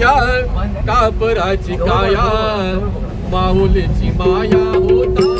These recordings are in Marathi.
या कापराची काया माऊलीची माया होता.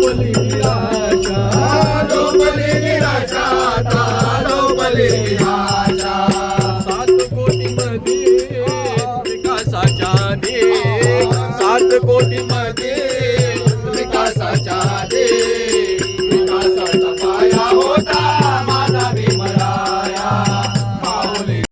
डोंबली राजा डोंबली राजा डोंबली राजा सात कोटी कोटी मध्ये